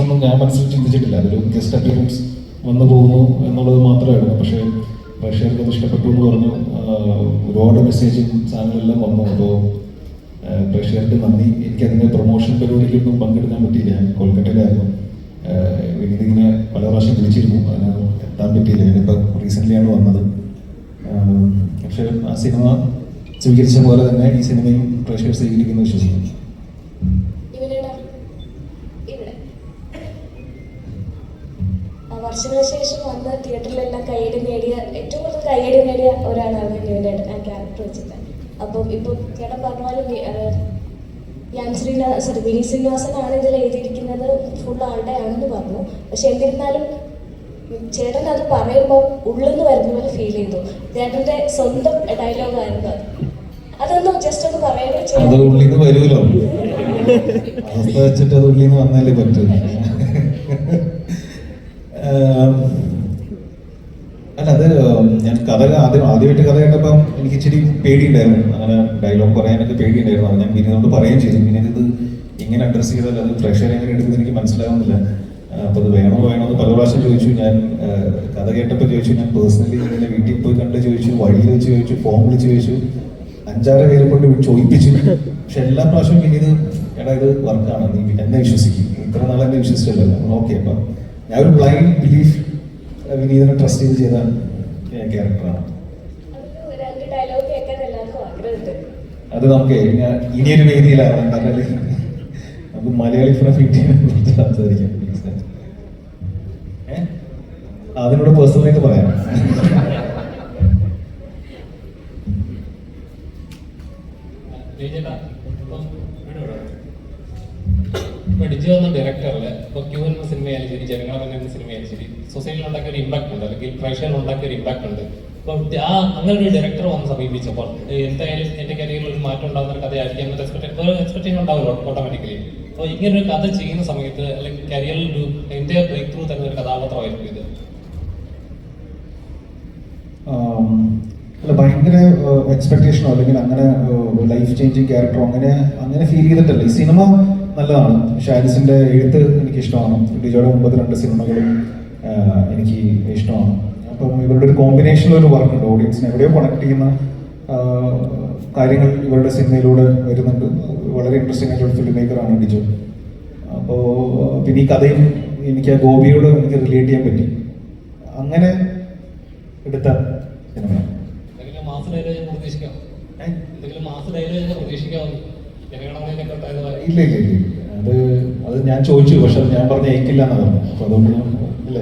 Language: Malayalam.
ഒന്നും ഞാൻ മനസ്സിൽ ചിന്തിച്ചിട്ടില്ല. അതൊരു ഗസ്റ്റ് അപ്പിയറൻസ് വന്നു പോകുന്നു എന്നുള്ളത് മാത്രമായിരുന്നു. പക്ഷേ പ്രേക്ഷകർക്ക് അത് ഇഷ്ടപ്പെട്ടു എന്ന് പറഞ്ഞു. ഒരുപാട് മെസ്സേജും സാധനങ്ങളെല്ലാം വന്നു. അപ്പോൾ ആഹ് പ്രേക്ഷകർക്ക് എനിക്ക് അതിന്റെ പ്രൊമോഷൻ പരിപാടിക്കൊന്നും പങ്കെടുക്കാൻ പറ്റിയില്ല. ഞാൻ കൊൽക്കട്ടയിലായിരുന്നു. എനിക്കിങ്ങനെ പല പ്രാവശ്യം വിളിച്ചിരുന്നു. അതിന് എത്താൻ പറ്റിയില്ല. ഞാനിപ്പോൾ റീസെന്റ്ലിയാണ് വന്നത്. പക്ഷേ ആ സിനിമ സ്വീകരിച്ച പോലെ തന്നെ ഈ സിനിമയും പ്രേക്ഷകർ സ്വീകരിക്കുന്നു വിശ്വസിക്കുന്നു. ആ വർഷങ്ങൾക്ക് ശേഷം വന്ന് തിയേറ്ററിലെല്ലാം കൈയടി നേടിയ ഏറ്റവും കൂടുതൽ കൈയടി നേടിയ ഒരാളാണ് ഇവന്റെ ആ ക്യാരക്ടർ വെച്ചിട്ട്. അപ്പം ഇപ്പം ചേട്ടൻ പറഞ്ഞ പോലെ യാൻ ശ്രീനിവാ സോറി വിനീത് ശ്രീനിവാസനാണ് ഇതിൽ എഴുതിയിരിക്കുന്നത് ഫുൾ ആളുടെ ആണെന്ന് പറഞ്ഞു. പക്ഷെ എന്നിരുന്നാലും ചേട്ടൻ അത് പറയുമ്പോൾ ഉള്ളെന്ന് വരുന്ന പോലെ ഫീൽ ചെയ്തു. ചേട്ടന്റെ സ്വന്തം ഡയലോഗായിരുന്നു അത്. അതൊന്നും ജസ്റ്റ് ഒന്ന് പറയുകയും അത് ഉള്ളിന്ന് വരുമല്ലോ. അവസ്ഥ വെച്ചിട്ട് അത് ഉള്ളിൽ നിന്ന് വന്നാലേ പറ്റൂ. അല്ല അത് ഞാൻ കഥ ആദ്യം ആദ്യമായിട്ട് കഥ കേട്ടപ്പം എനിക്ക് ഇച്ചിരി പേടിയുണ്ടായിരുന്നു. അങ്ങനെ ഡയലോഗ് പറയാനൊക്കെ പേടിയുണ്ടായിരുന്നു. അത് ഞാൻ വിനീതോട് പറയുകയും ചെയ്തു. വിനീത് ഇത് ഇങ്ങനെ അഡ്രസ്സ് ചെയ്താൽ അത് പ്രേക്ഷകരെ എങ്ങനെ എടുക്കുന്നത് എനിക്ക് മനസ്സിലാവുന്നില്ല. അപ്പോൾ അത് വേണോ വേണോ എന്ന് പല പ്രാവശ്യം ചോദിച്ചു. ഞാൻ കഥ കേട്ടപ്പോൾ ചോദിച്ചു. ഞാൻ പേഴ്സണലി ഇങ്ങനെ വീട്ടിൽ പോയി കണ്ട് ചോദിച്ചു. വഴിയിൽ വെച്ച് ചോദിച്ചു. ഫോൺ വിളിച്ച് ചോദിച്ചു. അഞ്ചാറ് പേരെ കൊണ്ട് ചോദിപ്പിച്ചു. പക്ഷെ എല്ലാ പ്രാവശ്യവും വിനീത് എടാ ഇത് വർക്കാണ് നീ എന്നെ വിശ്വസിക്കും. ഇത്ര നാളെ എന്നെ വിശ്വസിച്ചല്ലോ. ഓക്കെ അപ്പം ഞാൻ ഒരു ബ്ലൈൻഡ് ബിലീഫ് വിനീതനെ ട്രസ്റ്റ് ചെയ്ത് ചെയ്ത ക്യാരക്ടറാണ് അത് നമുക്ക് ഇനിയൊരു വേദിയിലാണ് കാരണം നമുക്ക് മലയാളി ഫ്രം ഇന്ത്യ കുറിച്ച് സംസാരിക്കാം? അതിനോട് പേഴ്സണലായിട്ട് പറയാം. വിജയേട്ടാ, ഡിജി വന്ന ഡയറക്ടറിൽ ഇപ്പൊ ക്യൂ എന്ന സിനിമയായാലും ശരി ജനങ്ങളെ എന്ന സിനിമയായാലും ശരി സൊസൈറ്റിയിൽ ഉണ്ടാക്കിയ ഒരു ഇമ്പാക്ട് ഉണ്ട് അല്ലെങ്കിൽ പ്രേക്ഷകരിൽ ഉണ്ടാക്കിയ ഒരു ഇമ്പാക്ട് ഉണ്ട്. അപ്പൊ ആ അങ്ങനെ ഒരു ഡയറക്ടർ വന്ന് സമീപിച്ചപ്പോൾ എന്തായാലും എന്റെ കരിയറിൽ ഒരു മാറ്റം ഉണ്ടാകുന്ന ഒരു കഥയായിരിക്കും എക്സ്പെക്ടേഷൻ ഉണ്ടാവുമല്ലോ ഓട്ടോമാറ്റിക്കലി അപ്പോൾ ഇങ്ങനെ ഒരു കഥ ചെയ്യുന്ന സമയത്ത് അല്ലെങ്കിൽ കരിയറിൽ ഒരു എന്റെ ബ്രേക്ക് ത്രൂ തരുന്ന ഒരു കഥാപാത്രമായിരിക്കും ഇത് ആം, ഭയങ്കര എക്സ്പെക്ടേഷനോ അല്ലെങ്കിൽ അങ്ങനെ ലൈഫ് ചേഞ്ചിങ് ക്യാരക്ടറോ അങ്ങനെ അങ്ങനെ ഫീൽ ചെയ്തിട്ടുണ്ട് ഈ സിനിമ നല്ലതാണ്. ഷാരിസിന്റെ എഴുത്ത് എനിക്ക് ഇഷ്ടമാണ് ഡിജോയുടെ മുമ്പത്തെ രണ്ട് സിനിമകളും എനിക്ക് ഇഷ്ടമാണ്. അപ്പം ഇവരുടെ ഒരു കോമ്പിനേഷനിൽ ഒരു വർക്ക് ഉണ്ട്. ഓഡിയൻസിനെ എവിടെയോ കണക്ട് ചെയ്യുന്ന കാര്യങ്ങൾ ഇവരുടെ സിനിമയിലൂടെ വരുന്നുണ്ട്. വളരെ ഇൻട്രസ്റ്റിംഗ് ആയിട്ടുള്ള ഫിലിം മേക്കറാണ് ഡിജോ അപ്പോൾ പിന്നെ ഈ കഥയും എനിക്ക് ആ ഗോപിയോട് എനിക്ക് റിലേറ്റ് ചെയ്യാൻ പറ്റി. അങ്ങനെ എടുത്ത സിനിമ എന്തെങ്കിലും മാസ ഡയലോഗ് പ്രതീക്ഷിക്കാം. എന്തെങ്കിലും മാസ ഡയലോഗ് പ്രതീക്ഷിക്കാം ജനഗണമനയൊക്കെ തൊട്ടായത് ഇല്ല ഇല്ല ഇല്ല. അത് അത് ഞാൻ ചോദിച്ചു പക്ഷെ ഞാൻ പറഞ്ഞ ഏക്കില്ല എന്നാണ് പറഞ്ഞു അപ്പൊ അതുകൊണ്ട് ഞാൻ ഇല്ല